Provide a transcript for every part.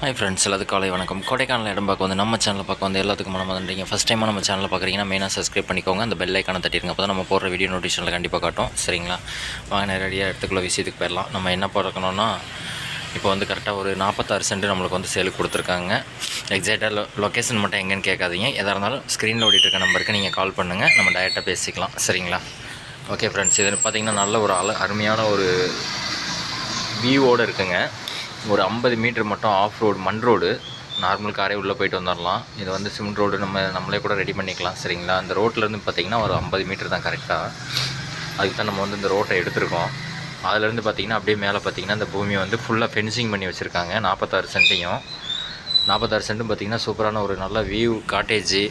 Hi friends எல்லாத்துக்கும் காலை வணக்கம். கொடைக்கானல் இடம் பார்க்க வந்து நம்ம சேனலில் பார்க்க வந்து எல்லாத்துக்கும் மனம் வந்துட்டீங்க ஃபஸ்ட் டைமாக நம்ம சேனலில் பார்க்குறீங்கன்னா மெயினாக சப்ஸ்கிரைப் பண்ணிக்கோங்க. அந்த பெல் ஐக்கான தட்டிருங்க. அப்போ தான் நம்ம போடுற வீடியோ நோட்டிஃபிகேஷனில் கண்டிப்பாக காட்டும். சரிங்களா? வாங்க நேரடியாக இடத்துக்குள்ள விஷயத்துக்கு போயிடலாம். நம்ம என்ன பார்க்கணுன்னா இப்போ வந்து கரெக்டாக ஒரு நாற்பத்தாறு சென்ட் நம்மளுக்கு வந்து சேலுக்கு கொடுத்துருக்காங்க. எக்ஸாக்டாக லொ லொக்கேஷன் மட்டும் எங்கேன்னு கேட்காதீங்க. எதாக இருந்தாலும் ஸ்க்ரீனில் ஓடிட்டு இருக்க நம்பருக்கு நீங்கள் கால் பண்ணுங்கள் நம்ம டேரெக்டாக பேசிக்கலாம். சரிங்களா? ஓகே ஃப்ரெண்ட்ஸ் இது பார்த்தீங்கன்னா நல்ல ஒரு அழ அருமையான ஒரு வியூவோடு இருக்குங்க. ஒரு ஐம்பது மீட்டர் மட்டும் ஆஃப் ரோடு மண் ரோடு நார்மல் காரே உள்ளே போயிட்டு வந்துடலாம் இது வந்து சிமெண்ட் ரோடு நம்ம நம்மளே கூட ரெடி பண்ணிக்கலாம் சரிங்களா? அந்த ரோட்லேருந்து பார்த்திங்கன்னா ஒரு ஐம்பது மீட்டர் தான் கரெக்டாக அதுக்கு தான் நம்ம வந்து இந்த ரோட்டை எடுத்திருக்கோம். அதுலேருந்து பார்த்திங்கன்னா அப்படியே மேலே பார்த்திங்கன்னா அந்த பூமியை வந்து ஃபுல்லாக ஃபென்சிங் பண்ணி வச்சுருக்காங்க. நாற்பத்தாறு சென்ட்டையும். நாற்பத்தாறு சென்ட்டும் பார்த்திங்கன்னா சூப்பரான ஒரு நல்ல வியூ காட்டேஜு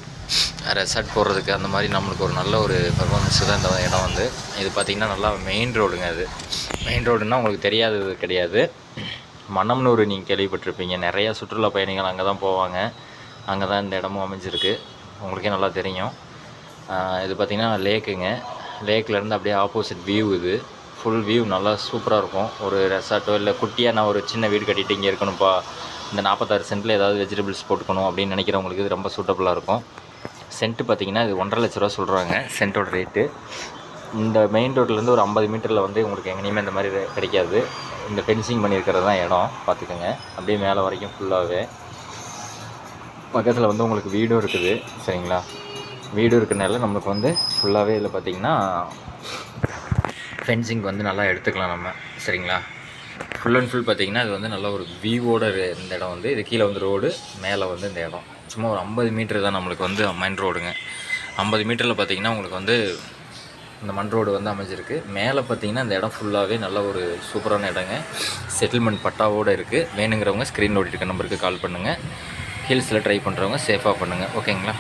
ரெசார்ட் போடுறதுக்கு அந்த மாதிரி நம்மளுக்கு ஒரு நல்ல ஒரு பர்ஃபார்மன்ஸ் தான் இந்த இடம் வந்து. இது பார்த்திங்கன்னா நல்லா மெயின் ரோடுங்க அது. மெயின் ரோடுன்னா உங்களுக்கு தெரியாதது கிடையாது. மன்னம்னூர் நீங்கள் கேள்விப்பட்டிருப்பீங்க. நிறையா சுற்றுலா பயணிகள் அங்கே தான் போவாங்க. அங்கே தான் இந்த இடமும் அமைஞ்சிருக்கு. உங்களுக்கே நல்லா தெரியும். இது பார்த்திங்கன்னா லேக்குங்க. லேக்லேருந்து அப்படியே ஆப்போசிட் வியூ இது. ஃபுல் வியூ நல்லா சூப்பராக இருக்கும். ஒரு ரெசார்ட்டோ இல்லை குட்டியாக நான் ஒரு சின்ன வீடு கட்டிட்டு இங்கே இருக்கணும்ப்பா. இந்த நாற்பத்தாறு சென்ட்டில் ஏதாவது வெஜிடபிள்ஸ் போட்டுக்கணும் அப்படின்னு நினைக்கிறவங்களுக்கு இது ரொம்ப சூட்டபுளாக இருக்கும். சென்ட்டு பார்த்தீங்கன்னா இது ஒன்றரை லட்ச ரூபா சொல்கிறாங்க சென்ட்டோட ரேட்டு இந்த மெயின் ரோட்லேருந்து ஒரு ஐம்பது மீட்டரில் வந்து உங்களுக்கு எங்கேயுமே இந்த மாதிரி கிடைக்காது. இந்த ஃபென்சிங் பண்ணியிருக்கிறது தான் இடம் பார்த்துக்கோங்க. அப்படியே மேலே வரைக்கும் ஃபுல்லாகவே பக்கத்தில் வந்து உங்களுக்கு வீடும் இருக்குது சரிங்களா? வீடும் இருக்கிறனால நம்மளுக்கு வந்து ஃபுல்லாகவே இதில் பார்த்தீங்கன்னா ஃபென்சிங் வந்து நல்லா எடுத்துக்கலாம் நம்ம சரிங்களா? ஃபுல் அண்ட் ஃபுல் பார்த்தீங்கன்னா இது வந்து நல்ல ஒரு வியூவோட இந்த இடம் வந்து. இது கீழே வந்து ரோடு மேலே வந்து இந்த இடம். சும்மா ஒரு ஐம்பது மீட்டர் தான் நம்மளுக்கு வந்து மெயின் ரோடுங்க ஐம்பது மீட்டரில் பார்த்தீங்கன்னா உங்களுக்கு வந்து இந்த மண் ரோடு வந்து அமைஞ்சிருக்கு. மேலே பார்த்தீங்கன்னா இந்த இடம் ஃபுல்லாகவே நல்ல ஒரு சூப்பரான இடங்க. செட்டில்மெண்ட் பட்டாவோடு இருக்குது வேணுங்கிறவங்க ஸ்க்ரீன் ஓடிட்டு இருக்க நம்பருக்கு கால் பண்ணுங்கள் ஹில்ஸில் ட்ரை பண்ணுறவங்க சேஃபாக பண்ணுங்கள் ஓகேங்களா